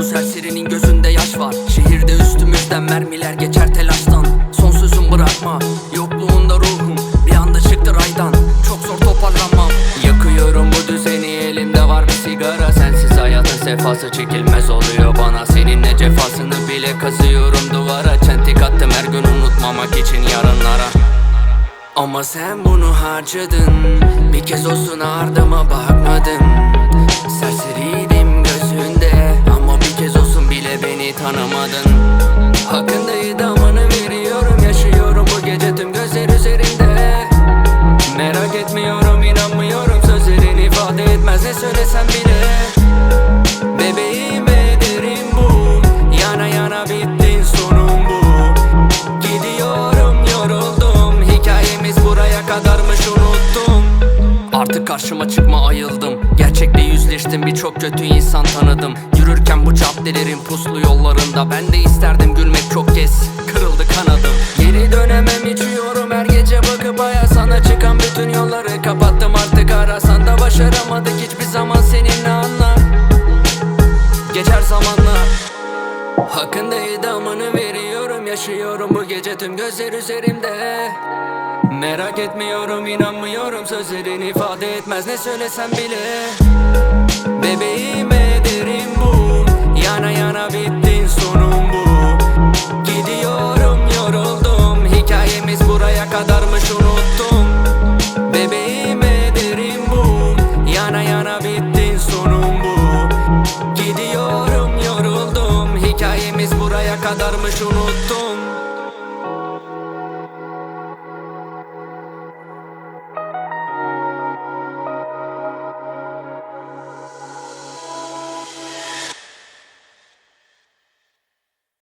Bu serserinin gözünde yaş var. Şehirde üstümüzden mermiler geçer telaştan. Son sözüm bırakma Yokluğunda ruhum bir anda çıktı raydan. Çok zor toparlanmam. Yakıyorum bu düzeni elimde var bir sigara. Sensiz hayatın sefası çekilmez oluyor bana. Seninle cefasını bile kazıyorum duvara. Çentik attım her gün unutmamak için yarınlara. Ama sen bunu harcadın. Bir kez olsun ardıma bakmadın. Tanımadın Hakkında idamını veriyorum. Yaşıyorum bu gece tüm gözler üzerinde. Merak etmiyorum inanmıyorum. Sözlerin ifade etmez ne söylesem bile. Bebeğim ederim bu. Yana yana bittin sonum bu. Gidiyorum yoruldum. Hikayemiz buraya kadarmış unuttum. Artık karşıma çıkma ayıldım. Gerçekle yüzleştim birçok kötü insan tanıdım caddelerin puslu yollarında. Ben de isterdim gülmek çok kez. Kırıldı kanadım. Geri dönemem içiyorum her gece bakıp aya Sana çıkan bütün yolları kapattım artık arasan da Başaramadık. Hiçbir zaman seninle anla Geçer zamanla Hakkında idamını veriyorum. Yaşıyorum bu gece tüm gözler üzerimde. Merak etmiyorum inanmıyorum. Sözlerin ifade etmez. Ne söylesem bile. Bebeğim kadarmış unuttum.